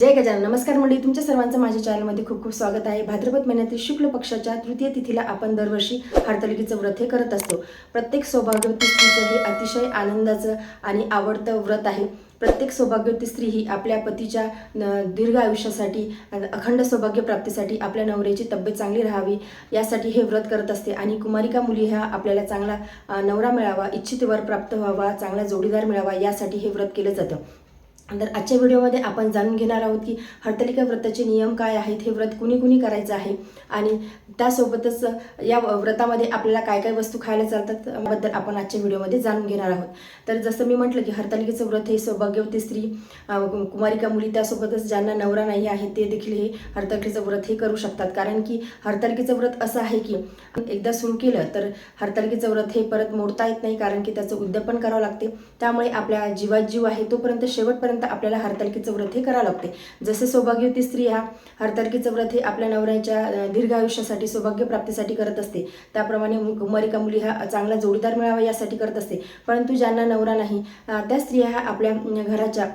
जय गजानन. नमस्कार मंडळी तुमच्या सर्वांचं माझ्या चॅनलमध्ये खूप खूप स्वागत आहे. भाद्रपद महिन्यातील शुक्ल पक्षाच्या तृतीय तिथीला आपण दरवर्षी हरतालिकेचं व्रत हे करत असतो. प्रत्येक सौभाग्यवती स्त्रीचं हे अतिशय आनंदाचं आणि आवडतं व्रत आहे. प्रत्येक सौभाग्यवती स्त्री ही आपल्या पतीच्या न- दीर्घ आयुष्यासाठी अखंड सौभाग्य प्राप्तीसाठी आपल्या नवऱ्याची तब्येत चांगली राहावी यासाठी हे व्रत करत असते. आणि कुमारिका मुली ह्या आपल्याला चांगला नवरा मिळावा इच्छित वर प्राप्त व्हावा चांगला जोडीदार मिळावा यासाठी हे व्रत केलं जातं. तर आजच्या व्हिडिओमध्ये आपण जाणून घेणार आहोत की हरतालिका व्रताचे नियम काय आहेत हे व्रत कुणी कुणी करायचं आहे आणि त्यासोबतच या व्रतामध्ये आपल्याला काय काय वस्तू खायला चालतात याबद्दल आपण आजच्या व्हिडिओमध्ये जाणून घेणार आहोत. तर जसं मी म्हटलं की हरतालिकेचं व्रत हे सौभाग्यवती स्त्री कुमारिका मुली त्यासोबतच ज्यांना नवरा नाही आहे ते देखील हे हरतालिकेचं व्रत हे करू शकतात. कारण की हरतालिकेचं व्रत असं आहे की एकदा सुरू केलं तर हरतालिकेचं व्रत हे परत मोडता येत नाही कारण की त्याचं उद्यापन करावं लागते. त्यामुळे आपल्या जीवात जीव आहे तोपर्यंत शेवटपर्यंत आपल्याला हरतालिकेचं व्रत हे करावं लागते जसे सौभाग्यवती स्त्री ह्या हरतालिकेचं व्रत हे आपल्या नवऱ्याच्या दीर्घ आयुष्यासाठी सौभाग्य प्राप्तीसाठी करत असते. त्याप्रमाणे कुमारिका मुली हा चांगला जोडीदार मिळावा यासाठी करत असते. परंतु ज्यांना नवरा नाही त्या स्त्रिया ह्या आपल्या घराच्या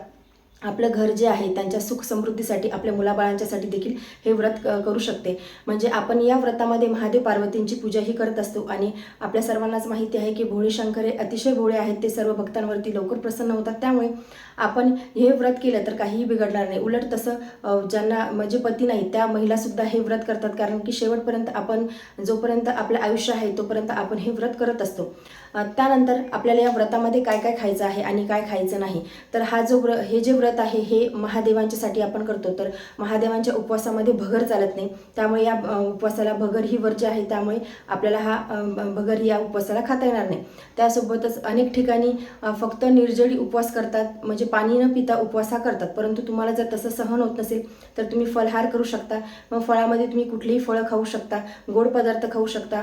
आपलं घर जे आहे त्यांच्या सुख समृद्धीसाठी आपल्या मुलाबाळांच्यासाठी देखील हे व्रत करू शकते. म्हणजे आपण या व्रतामध्ये महादेव पार्वतींची पूजाही करत असतो आणि आपल्या सर्वांनाच माहिती आहे की भोळे शंकर हे अतिशय भोळे आहेत ते सर्व भक्तांवरती लवकर प्रसन्न होतात. त्यामुळे आपण हे व्रत केलं तर काहीही बिघडणार नाही. उलट तसं ज्यांना म्हणजे पती नाही त्या महिलासुद्धा हे व्रत करतात. कारण की शेवटपर्यंत आपण जोपर्यंत आपलं आयुष्य आहे तोपर्यंत आपण हे व्रत करत असतो. त्यानंतर आपल्याला या व्रतामध्ये काय काय खायचं आहे आणि काय खायचं नाही. तर हा जो व्र हे जे व्रत आहे हे महादेवांच्यासाठी आपण करतो. तर महादेवांच्या उपवासामध्ये भगर चालत नाही. त्यामुळे या उपवासाला भगर ही वर्ज्य आहे. त्यामुळे आपल्याला हा भगर या उपवासाला खाता येणार नाही. त्यासोबतच अनेक ठिकाणी फक्त निर्जळी उपवास करतात. म्हणजे पाणी न पिता उपवास हा करतात. परंतु तुम्हाला जर तसं सहन होत नसेल तर तुम्ही फलहार करू शकता. मग फळामध्ये तुम्ही कुठलीही फळं खाऊ शकता. गोड पदार्थ खाऊ शकता.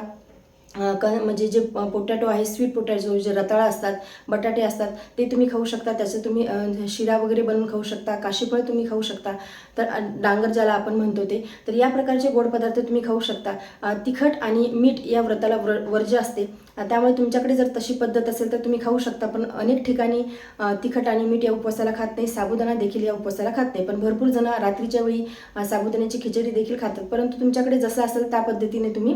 क म्हणजे जे पोटॅटो आहे स्वीट पोटॅटो जे रताळा असतात बटाटे असतात ते तुम्ही खाऊ शकता. त्याचं तुम्ही शिरा वगैरे बनवून खाऊ शकता काशीफळ तुम्ही खाऊ शकता. तर डांगर ज्याला आपण म्हणतो ते. तर या प्रकारचे गोड पदार्थ तुम्ही खाऊ शकता. तिखट आणि मीठ या व्रताला व्र वर्ज्य असते. त्यामुळे तुमच्याकडे जर तशी पद्धत असेल तर तुम्ही खाऊ शकता. पण अनेक ठिकाणी तिखट आणि मीठ या उपवासाला खात नाही. साबुदाणा देखील या उपवासाला खात नाही. पण भरपूर जण रात्रीच्या वेळी साबुदाण्याची खिचडी देखील खातात. परंतु तुमच्याकडे जसं असेल त्या पद्धतीने तुम्ही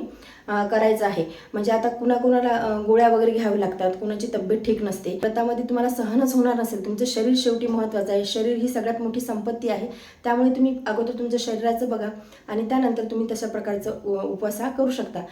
करायचं आहे. म्हणजे आता कुणाकुणाला गोळ्या वगैरे घ्याव्या लागतात कुणाची तब्येत ठीक नसते व्रतामध्ये तुम्हाला सहनच होणार नसेल. तुमचं शरीर शेवटी महत्त्वाचं आहे. शरीर ही सगळ्यात मोठी संपत्ती आहे. त्यामुळे तुम्ही अगोदर तुमच्या शरीराचं बघा आणि त्यानंतर तुम्ही तशा प्रकारचं उ- उपवास हा करू शकता.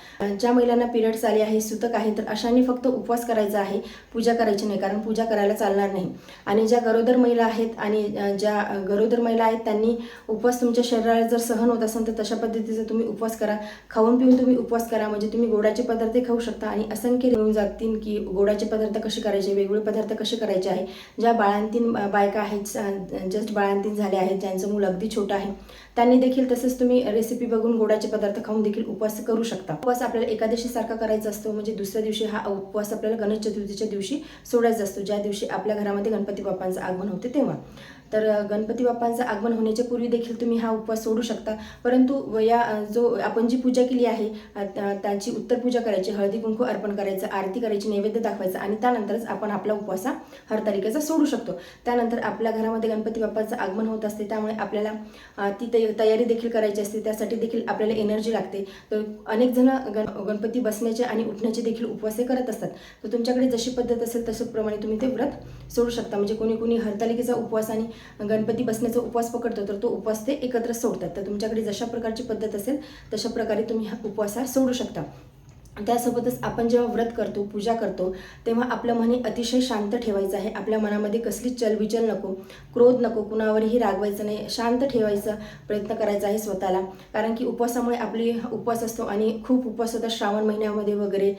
ज्या महिलांना पिरियड्स आले आहे सुतक आहे तर अशांनी फक्त उपवास करायचा आहे. पूजा करायची नाही कारण पूजा करायला चालणार नाही. आणि ज्या गरोदर महिला आहेत आणि ज्या गरोदर महिला आहेत त्यांनी उपवास तुमच्या शरीराला जर सहन होत असेल तर तशा पद्धतीचा तुम्ही उपवास करा. खाऊन पिऊन तुम्ही उपवास करा. म्हणजे तुम्ही गोडाचे पदार्थ खाऊ शकता. आणि असंख्य मिळून जातील की गोडाचे पदार्थ कसे करायचे वेगवेगळे पदार्थ कसे करायचे आहे. ज्या बाळांतीन बायका आहेत जस्ट बाळांतीन झाल्या आहेत ज्यांचं मूल अगदी छोटं आहे त्यांनी देखील तसंच तुम्ही रेसिपी बघून गोडाचे पदार्थ खाऊन देखील उपवास करू शकता. उपवास आपल्याला एकादशी सारखा करायचा असतो म्हणजे दुसऱ्या दिवशी हा उपवास आपल्याला गणेश चतुर्थीच्या दिवशी सोडायचा असतो. ज्या दिवशी आपल्या घरामध्ये गणपती बाप्पांचं आगमन होते तेव्हा. तर गणपती बाप्पांचं आगमन होण्याच्या पूर्वी देखील तुम्ही हा उपवास सोडू शकता. परंतु व या जो आपण जी पूजा केली आहे त्या- त्यांची उत्तर पूजा करायची हळदी कुंकू अर्पण करायचं आरती करायची नैवेद्य दाखवायचं आणि त्यानंतरच आपण आपला उपवास हा हरतालिकेचा सोडू शकतो. त्यानंतर आपल्या घरामध्ये गणपती बाप्पाचं आगमन होत असते त्यामुळे आपल्याला ती तयारी देखील करायची असते. त्यासाठी देखील आपल्याला एनर्जी लागते. तर अनेक जण गण गणपती बसण्याचे आणि उठण्याचे देखील उपवास हे करत असतात. तर तुमच्याकडे जशी पद्धत असेल तशाप्रमाणे तुम्ही ते व्रत सोडू शकता. म्हणजे कोणी कोणी हरतालिकेचा उपवास आणि गणपती बसण्याचा उपवास पकडतो तर तो उपवास ते एकत्र सोडतात. तर तुमच्याकडे जशा प्रकारची पद्धत असेल तशा प्रकारे तुम्ही हा उपवास हा सोडू शकता. त्यासोबतच आपण जेव्हा व्रत करतो पूजा करतो तेव्हा आपलं मन हे अतिशय शांत ठेवायचं आहे. आपल्या मनामध्ये कसलीच चलबिचल नको क्रोध नको कुणावरही रागवायचं नाही. शांत ठेवायचा प्रयत्न करायचा आहे स्वतःला. कारण की उपवासामुळे आपली उपवास असतो आणि खूप उपवास होतात. श्रावण महिन्यामध्ये वगैरे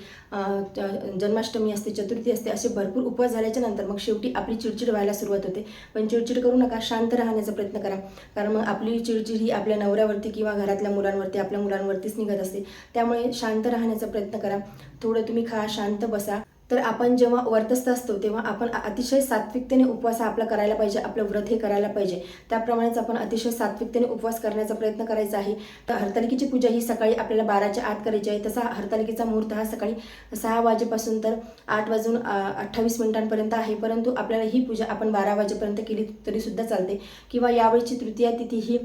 जन्माष्टमी असते चतुर्थी असते असे भरपूर उपवास झाल्याच्यानंतर मग शेवटी आपली चिडचिड व्हायला सुरुवात होते. पण चिडचिड करू नका शांत राहण्याचा प्रयत्न करा. कारण मग आपली चिडचिड ही आपल्या नवऱ्यावरती किंवा घरातल्या मुलांवरती आपल्या मुलांवरतीच निघत असते. त्यामुळे शांत राहण्याचा प्रयत्न प्रयत्न करा. थोडं तुम्ही खा शांत बसा. तर आपण जेव्हा वर्तस्थ असतो तेव्हा आपण अतिशय सात्विकतेने उपवास आपला करायला पाहिजे आपलं व्रत हे करायला पाहिजे. त्याप्रमाणेच आपण अतिशय सात्विकतेने उपवास करण्याचा प्रयत्न करायचा आहे. तर हरतालिकेची पूजा ही सकाळी आपल्याला बाराच्या आत करायची आहे. तसा हरतालिकेचा मुहूर्त हा सकाळी सहा वाजेपासून तर आठ वाजून अठ्ठावीस मिनिटांपर्यंत आहे. परंतु आपल्याला ही पूजा आपण बारा वाजेपर्यंत केली तरी सुद्धा चालते. किंवा यावेळीची तृतीया तिथी ही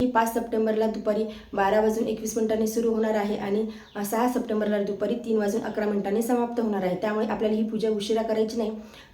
ही पाच सप्टेंबरला दुपारी बारा वाजून एकवीस मिनिटांनी सुरू होणार आहे. आणि सहा सप्टेंबरला दुपारी तीन वाजून अकरा मिनिटांनी समाप्त होणार आहे. त्यामुळे आपल्याला ही पूजा उशिरा करायची नाही.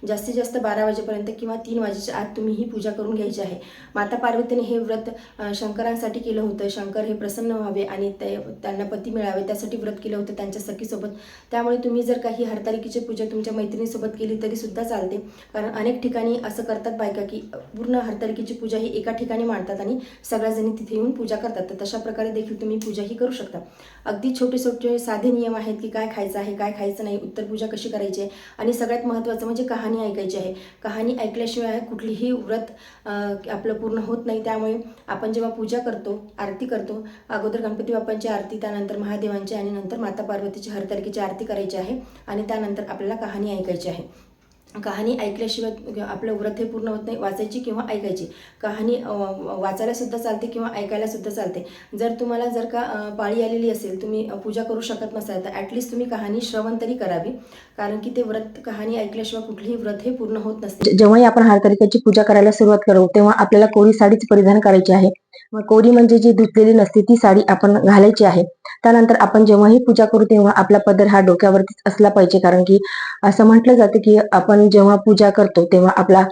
जास्तीत जास्त बारा वाजेपर्यंत किंवा तीन वाजेच्या आत तुम्ही ही पूजा करून घ्यायची आहे. माता पार्वतीने हे व्रत शंकरांसाठी केलं होतं. शंकर हे प्रसन्न व्हावे आणि ते त्यांना पती मिळावे. त्यासाठी व्रत केलं होतं त्यांच्या सखीसोबत. त्यामुळे तुम्ही जर काही हरतालिकेची पूजा तुमच्या मैत्रिणीसोबत केली तरीसुद्धा चालते. कारण अनेक ठिकाणी असं करतात बायका की पूर्ण हरतालिकेची पूजा ही एका ठिकाणी मांडतात आणि सगळ्याजणी तिथे येऊन पूजा करतात. तर तशा प्रकारे देखील तुम्ही पूजाही करू शकता. अगदी छोटे छोटे साधे नियम आहेत की काय खायचं आहे काय खायचं नाही. उत्तर पूजा कशी करायची. आहे आणि सगळ्यात महत्त्वाचं म्हणजे कहाणी ऐकायची आहे. कहाणी ऐकल्याशिवाय कुठलीही व्रत आपलं पूर्ण होत नाही. त्यामुळे आपण जेव्हा पूजा करतो आरती करतो अगोदर गणपती बाप्पांची आरती त्यानंतर महादेवांची आणि नंतर माता पार्वतीची हरतालिकेची आरती करायची आहे. आणि त्यानंतर आपल्याला कहाणी ऐकायची आहे. कहाणी ऐकल्याशिवाय आपलं व्रत हे पूर्ण होत नाही वाचायची किंवा ऐकायची. कहाणी वाचायलासुद्धा चालते किंवा ऐकायलासुद्धा चालते. जर तुम्हाला जर का पाळी आलेली असेल तुम्ही पूजा करू शकत नसाल तर ॲटलिस्ट तुम्ही कहाणी श्रवण तरी करावी. कारण की ते व्रत कहाणी ऐकल्याशिवाय कुठलीही व्रत हे पूर्ण होत नसते. जेव्हाही आपण हरतालिकेची पूजा करायला सुरुवात करू तेव्हा आपल्याला कोरी साडीच परिधान करायची आहे. कोरी म्हणजे जी धुतलेली नसते ती साडी आपण घालायची आहे. त्यानंतर आपण जेव्हाही पूजा करू तेव्हा आपला पदर हा डोक्यावरतीच असला पाहिजे. कारण की असं म्हटलं जातं की आपण जेव्हा पूजा करतो तेव्हा आपला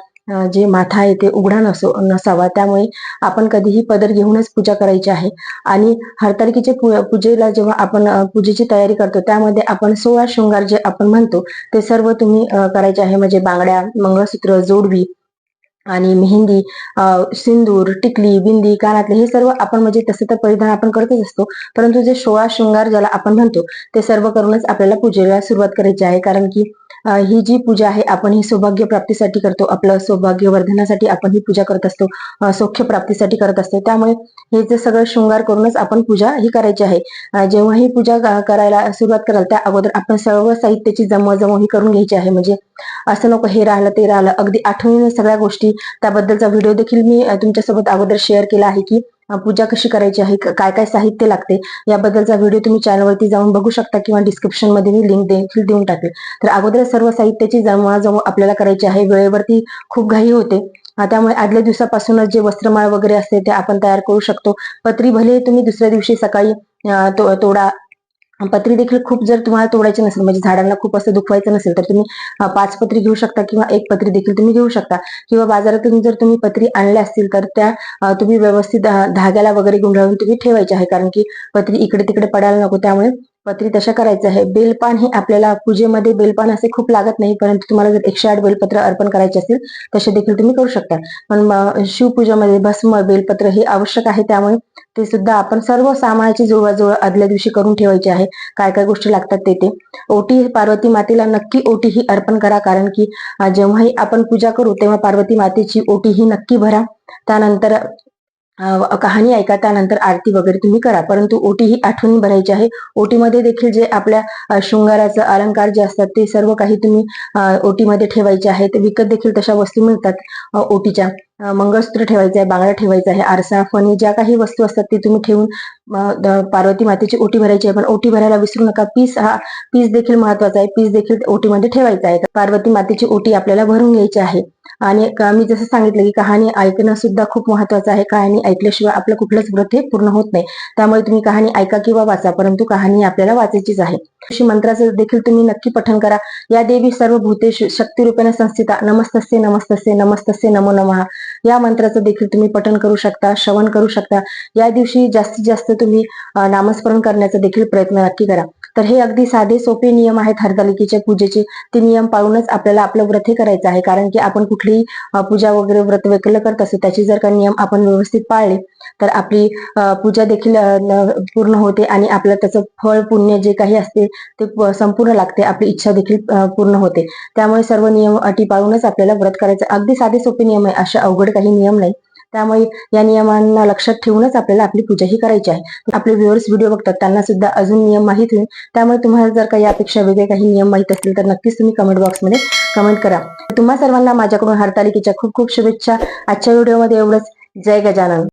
जे माथा आहे ते उघडा नसो नसावा. त्यामुळे आपण कधीही पदर घेऊनच पूजा करायची आहे. आणि हरतालिकेच्या पू- पूजेला जेव्हा आपण पूजेची तयारी करतो त्यामध्ये आपण सोळा शृंगार जे आपण म्हणतो ते सर्व तुम्ही करायचे आहे. म्हणजे बांगड्या मंगळसूत्र जोडवी आणि मेहंदी अं, सिंदूर टिकली बिंदी कानातले हे सर्व आपण म्हणजे तसं तर परिधान आपण करतच असतो. परंतु जे सोळा शृंगार ज्याला आपण म्हणतो ते सर्व करूनच आपल्याला पूजेला सुरुवात करायची आहे. कारण की ही जी पूजा आहे आपण ही सौभाग्य प्राप्तीसाठी करतो. आपलं सौभाग्य वर्धनासाठी आपण ही पूजा करत असतो. सौख्य प्राप्तीसाठी करत असतो. त्यामुळे हे जे सगळं शृंगार करूनच आपण पूजा ही करायची आहे. जेव्हा ही पूजा करायला सुरुवात कराल त्या अगोदर आपण सर्व साहित्याची जमवजमव ही करून घ्यायची आहे. म्हणजे असं नको हे राहिलं ते राहिलं. अगदी आठवणीने सगळ्या गोष्टी त्याबद्दलचा व्हिडिओ देखील मी तुमच्यासोबत अगोदर शेअर केला आहे की पूजा कशी करायची आहे काय काय साहित्य लागते याबद्दलचा व्हिडिओ तुम्ही चॅनलवरती जाऊन बघू शकता किंवा डिस्क्रिप्शनमध्ये मी लिंक देखील देऊन टाकेल. तर अगोदर सर्व साहित्याची जमवाजमव आपल्याला करायची आहे वेळेवरती खूप घाई होते. त्यामुळे आदल्या दिवसापासूनच जे वस्त्रमाळ वगैरे असते ते आपण तयार करू शकतो. पत्री भले तुम्ही दुसऱ्या दिवशी सकाळी तो- तोडा पत्री देखील खूप जर तुम्हाला तोडायची नसेल म्हणजे झाडांना खूप असं दुखवायचं नसेल तर तुम्ही पाच पत्री घेऊ शकता किंवा एक पत्री देखील तुम्ही घेऊ शकता. किंवा बाजारातून जर तुम्ही पत्री आणल्या असतील तर त्या तुम्ही व्यवस्थित धाग्याला वगैरे गुंडाळून तुम्ही ठेवायचे आहे कारण की पत्री इकडे तिकडे पडायला नको त्यामुळे पत्री तशा करायचं आहे. बेलपान हे आपल्याला पूजेमध्ये बेलपान असे खूप लागत नाही परंतु तुम्हाला जर एकशे आठ बेलपत्र अर्पण करायचे असतील तसे देखील तुम्ही करू शकता. पण शिवपूजामध्ये शिवपूजेमध्ये भस्म बेलपत्र हे आवश्यक आहे. त्यामुळे ते सुद्धा आपण सर्व सामानाची जुळवाजुळव आदल्या दिवशी करून ठेवायची आहे. काय काय गोष्टी लागतात ते ते. ओटी पार्वती मातेला नक्की ओटी ही अर्पण करा. कारण की जेव्हाही आपण पूजा करू तेव्हा पार्वती मातेची ओटी ही नक्की भरा. त्यानंतर कहाणी ऐका त्यानंतर आरती वगैरे तुम्ही करा. परंतु ओटी ही आठवणी भरायची आहे. ओटीमध्ये देखील जे आपल्या शृंगाराचं अलंकार जे असतात ते सर्व काही तुम्ही ओटीमध्ये ठेवायचे आहेत. विकत देखील तशा वस्तू मिळतात ओटीच्या. मंगळसूत्र ठेवायचं आहे बांगड्या ठेवायचा आहे आरसा फणी ज्या काही वस्तू असतात ते तुम्ही ठेवून पार्वती मातेची ओटी भरायची आहे पण ओटी भरायला विसरू नका. पीस हा पीस देखील महत्त्वाचा आहे. पीस देखील ओटीमध्ये ठेवायचा आहे. पार्वती मातेची ओटी आपल्याला भरून घ्यायची आहे. आणि मी जसं सांगितलं की कहाणी ऐकणं सुद्धा खूप महत्वाचं आहे. कहाणी ऐकल्याशिवाय आपलं कुठलंच व्रत हे पूर्ण होत नाही. त्यामुळे तुम्ही कहाणी ऐका किंवा वाचा परंतु कहाणी आपल्याला वाचायचीच आहे. ऋषी मंत्राचं देखील तुम्ही नक्की पठण करा. या देवी सर्व भूतेषु शक्ती संस्थिता. नमस्तस्य नमस्तस्य नमस्तस्य नमो नमः. या मंत्राचं देखील तुम्ही पठण करू शकता श्रवण करू शकता. या दिवशी जास्तीत जास्त तुम्ही नामस्मरण करण्याचा देखील प्रयत्न नक्की करा. तर हे अगदी साधे सोपे नियम आहेत हरतालिकेच्या पूजेचे. ते नियम पाळूनच आपल्याला आपलं व्रत हे करायचं आहे. कारण की आपण कुठलीही पूजा वगैरे व्रत वगैरे करत असतो त्याचे जर का नियम आपण व्यवस्थित पाळले तर आपली पूजा देखील पूर्ण होते आणि आपलं त्याचं फळ पुण्य जे काही असते ते संपूर्ण लागते. आपली इच्छा देखील पूर्ण होते. त्यामुळे सर्व नियम अटी पाळूनच आपल्याला व्रत करायचं. अगदी साधे सोपे नियम आहे. असे अवघड काही नियम नाही. त्यामुळे या नियमांना लक्षात ठेवूनच आपल्याला आपली पूजा ही करायची आहे. आपले व्ह्युअर्स व्हिडिओ बघतात त्यांना सुद्धा अजून नियम माहीत होईल. त्यामुळे तुम्हाला जर काही यापेक्षा वेगळे काही नियम माहीत असतील तर नक्कीच तुम्ही कमेंट बॉक्समध्ये कमेंट करा. तुम्हा सर्वांना माझ्याकडून हरतालिकेच्या खूप खूप शुभेच्छा. आजच्या व्हिडिओमध्ये एवढंच. जय गजानन.